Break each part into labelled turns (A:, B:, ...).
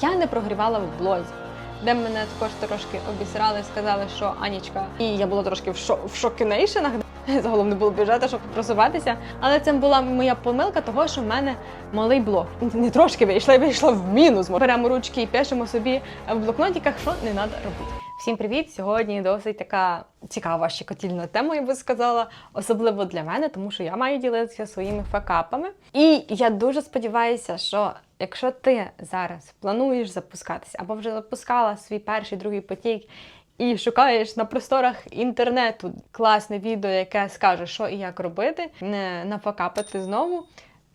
A: Я не прогрівала в блозі, де мене також трошки обісрали, сказали, що Анічка, і я була трошки в, шо- в шокінейшенах. Загалом не було бюджету, щоб просуватися. Але це була моя помилка, того, що в мене малий блок. Не трошки вийшла, я вийшла в мінус. Беремо ручки і пишемо собі в блокнотіках, що не треба робити. Всім привіт! Сьогодні досить така цікава щекотільна тема, я би сказала, особливо для мене, тому що я маю ділитися своїми факапами. І я дуже сподіваюся, що якщо ти зараз плануєш запускатися або вже запускала свій перший другий потік. І шукаєш на просторах інтернету класне відео, яке скаже, що і як робити, не нафакапити знову.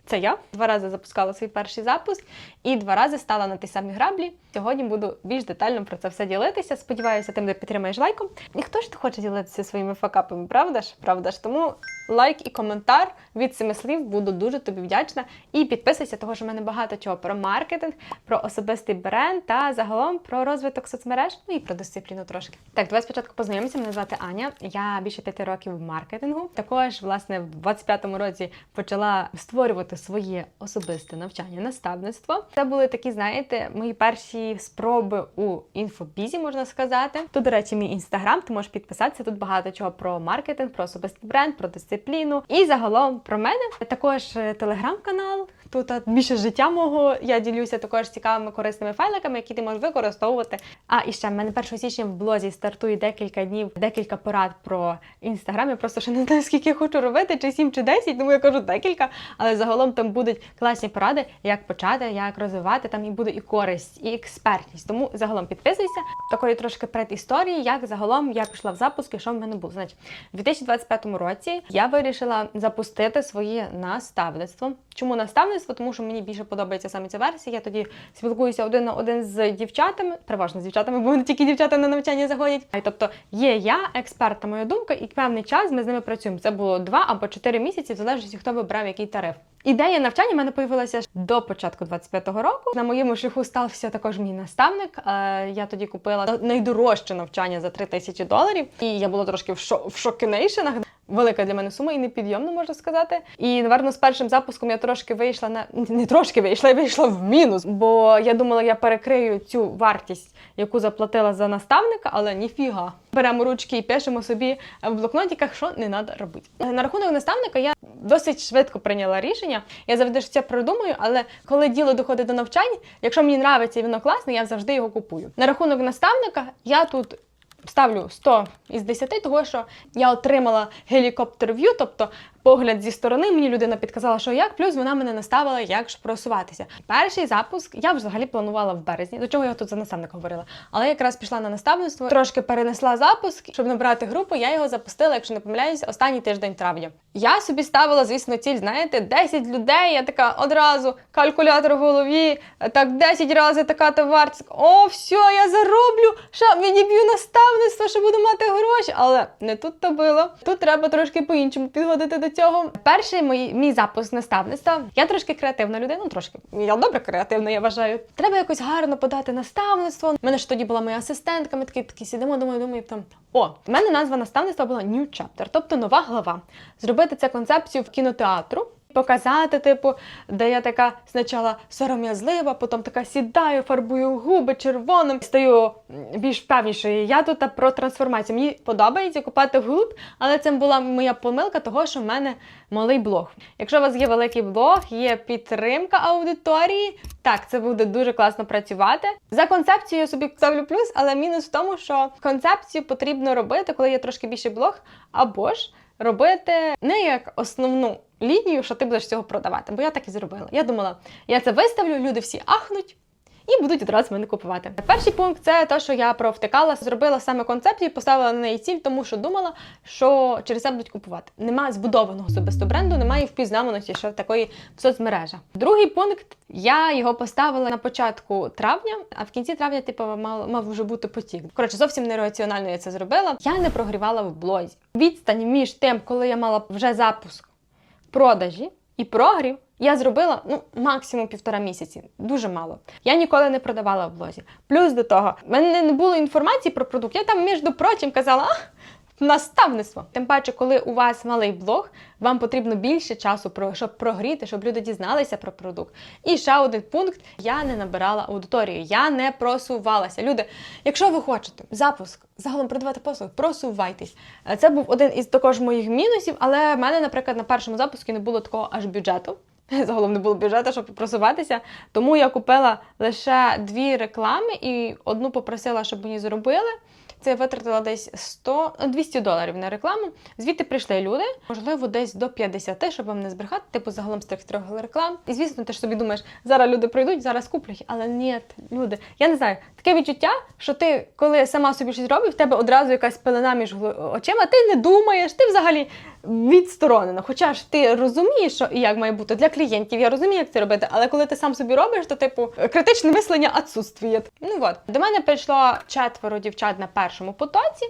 A: Це я два рази запускала свій перший запуск і два рази стала на ті самі граблі. Сьогодні буду більш детально про це все ділитися. Сподіваюся, ти мене підтримаєш лайком. Ніхто ж не хоче ділитися своїми факапами, правда ж? Правда ж? Тому лайк і коментар від семи слів буду дуже тобі вдячна. І підписуйся, тому що в мене багато чого про маркетинг, про особистий бренд та загалом про розвиток соцмереж, ну і про дисципліну трошки. Так, давай спочатку познайомимося. Мене звати Аня. Я більше п'яти років в маркетингу. Також, власне, в 25-му році почала створювати своє особисте навчання, наставництво. Це були такі, знаєте, мої перші спроби у інфобізі, можна сказати. Тут, до речі, мій інстаграм, ти можеш підписатися. Тут багато чого про маркетинг, про особистий бренд, про дисципліну і загалом про мене. Також е, телеграм-канал. Тут е, більше життя мого. Я ділюся також цікавими корисними файликами, які ти можеш використовувати. А і ще в мене 1 січня в блозі стартує декілька днів, декілька порад про інстаграм. Я просто ще не знаю, скільки хочу робити, чи 7, чи 10, тому я кажу декілька. Але загалом там будуть класні поради, як почати, як розвивати. Там і буде і користь, і експертність. Тому загалом підписуйся. Такої трошки предісторії, як загалом я пішла в запуск і що в мене було. Значить, у 2025 році я вирішила запустити своє наставництво. Чому наставництво? Тому що мені більше подобається саме ця версія. Я тоді спілкуюся один на один з дівчатами, переважно з дівчатами, бо не тільки дівчата на навчання заходять. Тобто є я, експерт та моя думка, і певний час ми з ними працюємо. Це було два або чотири місяці, в залежності, хто вибрав який тариф. Ідея навчання в мене появилася до початку 25-го року. На моєму шляху стався також мій наставник. Е, Я тоді купила найдорожче навчання за 3 тисячі доларів, і я була трошки в шокінейшенах. Велика для мене сума і непідйомна, можна сказати. І, напевно, з першим запуском я трошки вийшла на не трошки вийшла, я вийшла в мінус. Бо я думала, я перекрию цю вартість, яку заплатила за наставника, але ніфіга. Беремо ручки і пишемо собі в блокнотиках, що не треба робити. На рахунок наставника я досить швидко прийняла рішення. Я завжди ж це продумую, але коли діло доходить до навчань, якщо мені нравиться і воно класне, я завжди його купую. На рахунок наставника я тут. Ставлю 100 із 10, того що я отримала гелікоптер-в'ю, тобто погляд зі сторони. Мені людина підказала, що як, плюс вона мене наставила, як ж просуватися. Перший запуск я взагалі планувала в березні, до чого я тут за наставник говорила. Але якраз пішла на наставництво, трошки перенесла запуск, щоб набрати групу. Я його запустила, якщо не помиляюся, останній тиждень травня. Я собі ставила, звісно, ціль, знаєте, 10 людей. Я така одразу калькулятор в голові, так 10 разів така то вартість. О, все, я зароблю, що відіб'ю наставництво, що буду мати гроші. Але не тут то було. Тут треба трошки по-іншому підходити до цього. Перший мій, мій запуск наставництва. Я трошки креативна людина, ну трошки. Я добре креативна, я вважаю. Треба якось гарно подати наставництво. У мене ж тоді була моя асистентка, ми такі, такі сидимо, думаю, думаю, там. О, в мене назва наставництва була New Chapter, тобто нова глава. Зробити це концепцію в кінотеатру. Показати, типу, де я така спочатку сором'язлива, потім така сідаю, фарбую губи червоним, стаю більш впевнішою. Я тут про трансформацію. Мені подобається купати вглуб, але це була моя помилка, того, що в мене малий блог. Якщо у вас є великий блог, є підтримка аудиторії, так, це буде дуже класно працювати. За концепцією я собі ставлю плюс, але мінус в тому, що концепцію потрібно робити, коли є трошки більший блог, або ж робити не як основну лінію, що ти будеш цього продавати. Бо я так і зробила. Я думала, я це виставлю, люди всі ахнуть. І будуть одразу мене купувати. Перший пункт це те, що я провтикала, зробила саме концепцію, поставила на неї ціль, тому що думала, що через це будуть купувати. Немає збудованого особисто бренду, немає впізнаваності що такої в соцмережах. Другий пункт я його поставила на початку травня, а в кінці травня, типу, мав, мав вже бути потік. Коротше, зовсім нераціонально я це зробила. Я не прогрівала в блозі. Відстань між тим, коли я мала вже запуск продажі і прогрів. Я зробила ну максимум півтора місяці, дуже мало. Я ніколи не продавала в блозі. Плюс до того, в мене не було інформації про продукт. Я там, між прочим, казала, Наставництво. Тим паче, коли у вас малий блог, вам потрібно більше часу, щоб прогріти, щоб люди дізналися про продукт. І ще один пункт: я не набирала аудиторію, я не просувалася. Люди, якщо ви хочете запуск, загалом продавати послуги, просувайтесь. Це був один із також моїх мінусів, але в мене, наприклад, на першому запуску не було такого аж бюджету. Загалом не було бюджету, щоб просуватися. Тому я купила лише дві реклами і одну попросила, щоб мені зробили. Це я витратила десь 100, 200 доларів на рекламу. Звідти прийшли люди, можливо, десь до 50, щоб вам не збрехати, типу загалом з тих трьох реклам. І звісно, ти ж собі думаєш, зараз люди прийдуть, зараз куплять. Але ні, люди, я не знаю, таке відчуття, що ти, коли сама собі щось робиш, в тебе одразу якась пелена між очима, ти не думаєш, ти взагалі відсторонена. Хоча ж ти розумієш, що і як має бути для клієнтів, я розумію, як це робити, але коли ти сам собі робиш, то типу критичне мислення відсутствує. Ну от до мене прийшло четверо дівчат на першому потоці.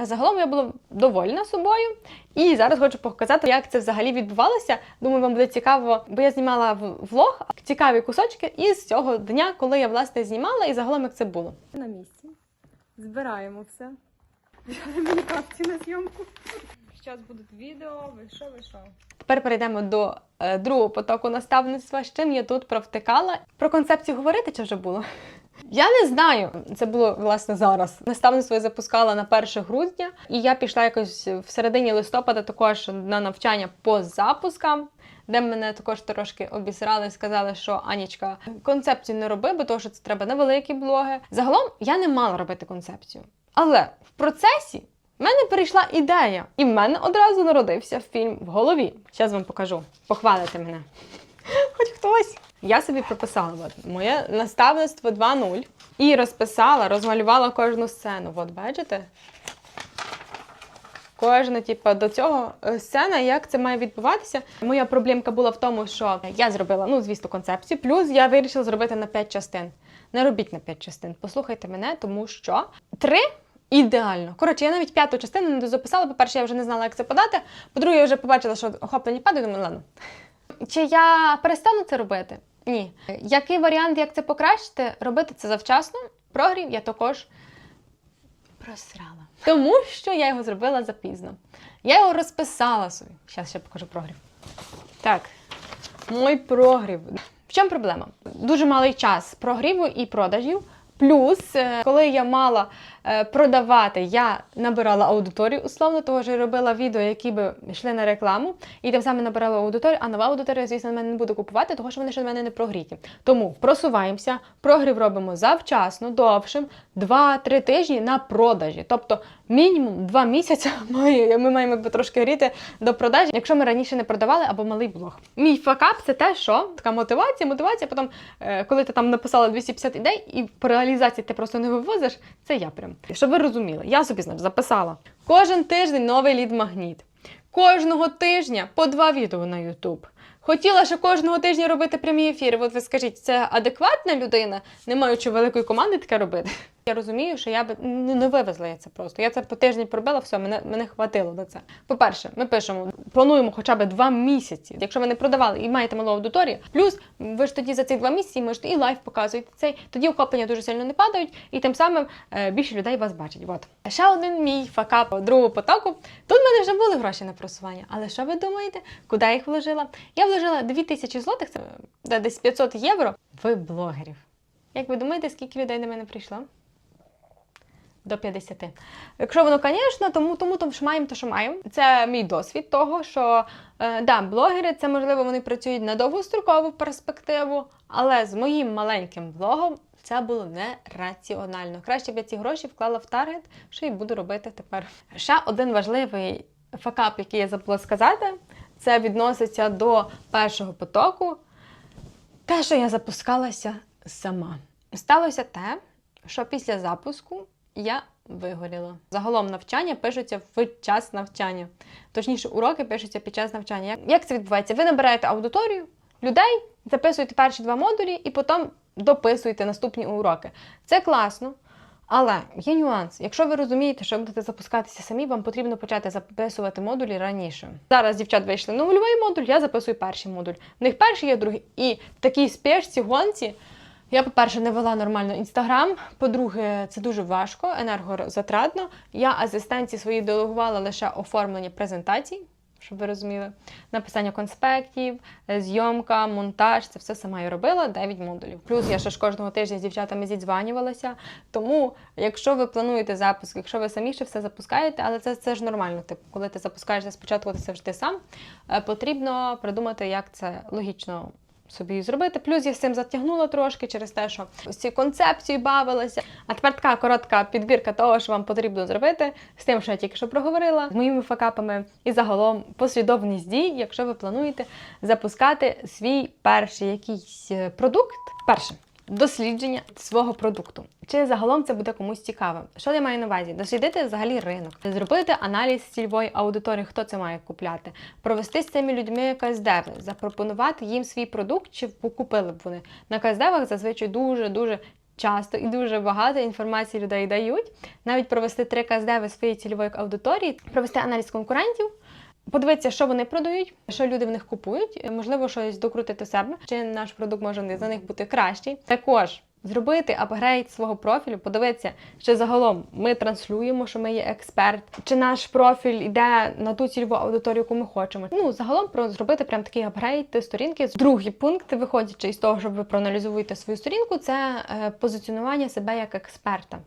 A: Е, Загалом я була довольна собою. І зараз хочу показати, як це взагалі відбувалося. Думаю, вам буде цікаво, бо я знімала влог цікаві кусочки із цього дня, коли я власне знімала, і загалом як це було. На місці збираємо все. Мені капці на зйомку. Зараз будуть відео, ви що, ви що. Тепер перейдемо до е, другого потоку наставництва. З чим я тут провтикала. Про концепцію говорити чи вже було? Я не знаю. Це було власне зараз. Наставництво я запускала на 1 грудня, і я пішла якось в середині листопада також на навчання по запускам. Де мене також трошки обісрали, сказали, що Анічка, концепцію не роби, бо того, що це треба на великі блоги. Загалом я не мала робити концепцію. Але в процесі в мене прийшла ідея, і в мене одразу народився фільм в голові. Зараз вам покажу. Похвалите мене. Хоч хтось. Я собі прописала от, моє наставництво 2.0 і розписала, розмалювала кожну сцену. От бачите? Кожна, типу, до цього е, сцена, як це має відбуватися. Моя проблемка була в тому, що я зробила, ну, звісно, концепцію, плюс я вирішила зробити на 5 частин. Не робіть на 5 частин. Послухайте мене, тому що три ідеально. Коротше, я навіть п'яту частину не дозаписала. По-перше, я вже не знала, як це подати. По-друге, я вже побачила, що охоплені падають, думаю, ладно. Чи я перестану це робити? Ні. Який варіант, як це покращити? Робити це завчасно. Прогрів я також просрала. Тому що я його зробила запізно. Я його розписала собі. Зараз ще покажу прогрів. Так, мой прогрів. В чому проблема? Дуже малий час прогріву і продажів. Плюс, е, коли я мала продавати, я набирала аудиторію условно, того я робила відео, які би йшли на рекламу, і тим самим набирала аудиторію, а нова аудиторія, звісно, мене не буде купувати, тому що вони ще в мене не прогріті. Тому просуваємося, прогрів робимо завчасно, довшим, 2-3 тижні на продажі. Тобто мінімум 2 місяці ми, ми маємо трошки гріти до продажі, якщо ми раніше не продавали або малий блог. Мій факап це те, що така мотивація, мотивація. Потім, е, коли ти там написала 250 ідей, і по реалізації ти просто не вивозиш, це я прям. Щоб ви розуміли, я собі значить, записала кожен тиждень новий лід-магніт. Кожного тижня по два відео на YouTube. Хотіла ще кожного тижня робити прямі ефіри. От ви скажіть, це адекватна людина, не маючи великої команди таке робити? Я розумію, що я би ну, не вивезла я це просто. Я це по тижні пробила, все, мене, мене хватило на це. По-перше, ми пишемо, плануємо хоча б два місяці. Якщо ви не продавали і маєте малу аудиторію, плюс ви ж тоді за ці два місяці можете і лайф показуєте цей, тоді охоплення дуже сильно не падають, і тим самим е, більше людей вас бачать. От. Ще один мій факап другого потоку. Тут в мене вже були гроші на просування. Але що ви думаєте, куди я їх вложила? Я вложила 2000 злотих, це десь 500 євро в блогерів. Як ви думаєте, скільки людей на мене прийшло? До 50. Якщо воно, звісно, тому, тому, тому що маємо те, що маємо. Це мій досвід того, що е, да, блогери, це можливо, вони працюють на довгострокову перспективу, але з моїм маленьким блогом це було нераціонально. Краще б я ці гроші вклала в таргет, що і буду робити тепер. Ще один важливий факап, який я забула сказати, це відноситься до першого потоку. Те, що я запускалася сама. Сталося те, що після запуску я вигоріла. Загалом навчання пишуться в час навчання. Точніше, уроки пишуться під час навчання. Як- це відбувається? Ви набираєте аудиторію людей, записуєте перші два модулі і потім дописуєте наступні уроки. Це класно. Але є нюанс. Якщо ви розумієте, що будете запускатися самі, вам потрібно почати записувати модулі раніше. Зараз дівчат вийшли на нульовий модуль, я записую перший модуль. В них перший є другий. І в такій спешці, гонці Я, по-перше, не вела нормально інстаграм. По-друге, це дуже важко, енергозатратно. Я асистенції свої делегувала лише оформлення презентацій, щоб ви розуміли. Написання конспектів, е, зйомка, монтаж це все сама я робила 9 модулів. Плюс я ще ж кожного тижня з дівчатами зідзванювалася. Тому, якщо ви плануєте запуск, якщо ви самі ще все запускаєте, але це, це ж нормально. Типу, коли ти запускаєшся спочатку, ти завжди сам. е, Потрібно придумати, як це логічно собі зробити. Плюс я з цим затягнула трошки через те, що ось ці концепції бавилася. А тепер така коротка підбірка того, що вам потрібно зробити, з тим, що я тільки що проговорила, з моїми факапами і загалом послідовність дій, якщо ви плануєте запускати свій перший якийсь е, продукт. Перше. Дослідження свого продукту. Чи загалом це буде комусь цікавим? Що я маю на увазі? Дослідити взагалі ринок, зробити аналіз цільової аудиторії, хто це має купляти, провести з цими людьми каздеви, запропонувати їм свій продукт, чи купили б вони. На каздевах зазвичай дуже дуже. Часто і дуже багато інформації людей дають. Навіть провести три каздеви своєї цільової аудиторії, провести аналіз конкурентів, Подивитися, що вони продають, що люди в них купують, можливо, щось докрутити себе, чи наш продукт може за них бути кращий. Також зробити апгрейд свого профілю, подивитися, чи загалом ми транслюємо, що ми є експерт, чи наш профіль йде на ту цільову аудиторію, яку ми хочемо. Ну загалом про зробити прям такий апгрейд сторінки. Другий пункт, виходячи із того, щоб ви проаналізуєте свою сторінку, це е, позиціонування себе як експерта.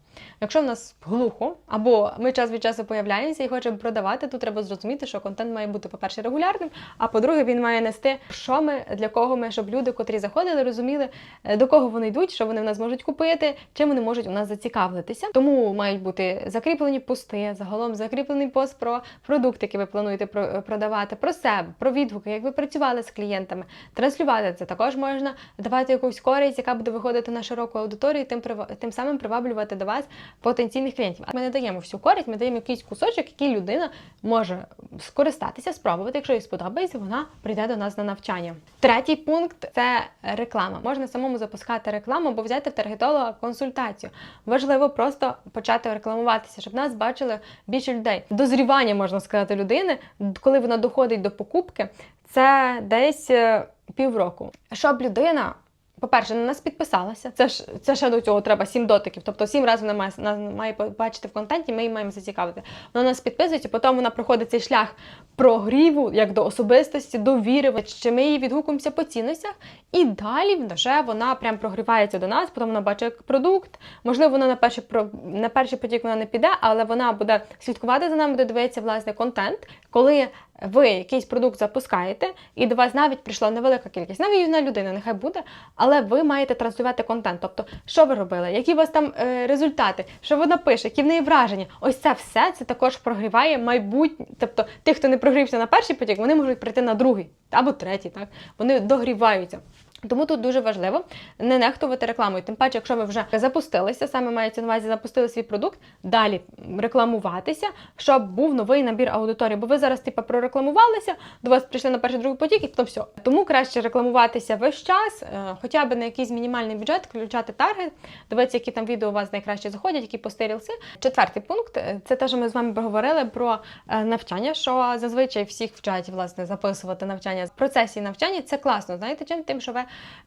A: Якщо в нас глухо, або ми час від часу появляємося і хочемо продавати, то треба зрозуміти, що контент має бути, по-перше, регулярним, а по-друге, він має нести, що ми, для кого ми, щоб люди, котрі заходили, розуміли, е, до кого вони йдуть, що вони нас можуть купити, чим вони можуть у нас зацікавитися. Тому мають бути закріплені пости, загалом закріплений пост про продукти, які ви плануєте продавати, про себе, про відгуки, як ви працювали з клієнтами, транслювати це також можна, давати якусь користь, яка буде виходити на широку аудиторію, тим тим самим приваблювати до вас потенційних клієнтів. Ми не даємо всю користь, ми даємо якийсь кусочок, який людина може скористатися, спробувати. Якщо їй сподобається, вона прийде до нас на навчання. Третій пункт це реклама. Можна самому запускати рекламу або взяти в таргетолога консультацію. Важливо просто почати рекламуватися, щоб нас бачили більше людей. Дозрівання можна сказати людини, коли вона доходить до покупки, це десь е, півроку. Щоб людина по-перше, на нас підписалася. Це ж це ще до цього треба сім дотиків. Тобто сім разів вона має, нас має побачити в контенті, ми її маємо зацікавити. Вона нас підписується, потім вона проходить цей шлях прогріву, як до особистості, довіри, чи ми її відгукуємося по цінностях, і далі вже вона прям прогрівається до нас, потім вона бачить продукт. Можливо, вона на перший на перший потік вона не піде, але вона буде слідкувати за нами, буде дивитися власне контент, коли. Ви якийсь продукт запускаєте, і до вас навіть прийшла невелика кількість, навіть юна людина, нехай буде, але ви маєте транслювати контент. Тобто, що ви робили, які у вас там е, результати, що вона пише, які в неї враження. Ось це все це також прогріває майбутнє. Тобто, тих, хто не прогрівся на перший потік, вони можуть прийти на другий або третій. Так вони догріваються. Тому тут дуже важливо не нехтувати рекламою. Тим паче, якщо ви вже запустилися, саме мається на увазі запустили свій продукт, далі рекламуватися, щоб був новий набір аудиторії. Бо ви зараз, типу, прорекламувалися, до вас прийшли на перший другий потік, і потім все. Тому краще рекламуватися весь час, е, хоча б на якийсь мінімальний бюджет, включати таргет, дивитися, які там відео у вас найкраще заходять, які пости рілси. Четвертий пункт е, це те, що ми з вами проговорили про е, навчання, що зазвичай всіх вчать власне записувати навчання. В процесі навчання це класно. Знаєте, чим тим, що ви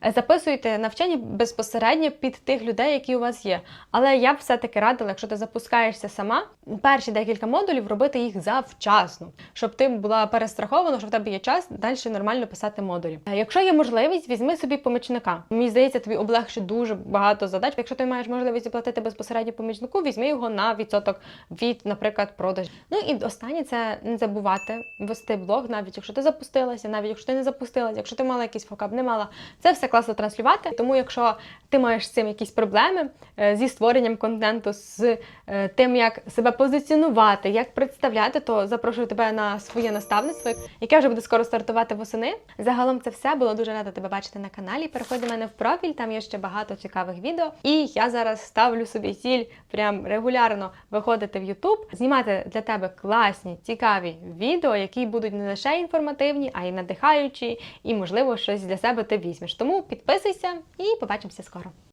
A: е, записуєте навчання безпосередньо під тих людей, які у вас є. Але я б все-таки радила, якщо ти запускаєшся сама, перші декілька модулів робити їх завчасно, щоб ти була перестрахована, що в тебе є час далі нормально писати модулі. Е, Якщо є можливість, візьми собі помічника. Мені здається, тобі облегшить дуже багато задач. Якщо ти маєш можливість заплатити безпосередньо помічнику, візьми його на відсоток від, наприклад, продаж. Ну і останнє це не забувати вести блог, навіть якщо ти запустилася, навіть якщо ти не запустилася, якщо ти мала якийсь фокап, не мала. Це все класно транслювати. Тому, якщо ти маєш з цим якісь проблеми е, зі створенням контенту, з е, тим, як себе позиціонувати, як представляти, то запрошую тебе на своє наставництво, яке вже буде скоро стартувати восени. Загалом це все було дуже рада тебе бачити на каналі. Переходь до мене в профіль, там є ще багато цікавих відео. І я зараз ставлю собі ціль прям регулярно виходити в YouTube, знімати для тебе класні, цікаві відео, які будуть не лише інформативні, а й надихаючі, і можливо щось для себе ти візьмеш. Тому підписуйся і побачимося скоро.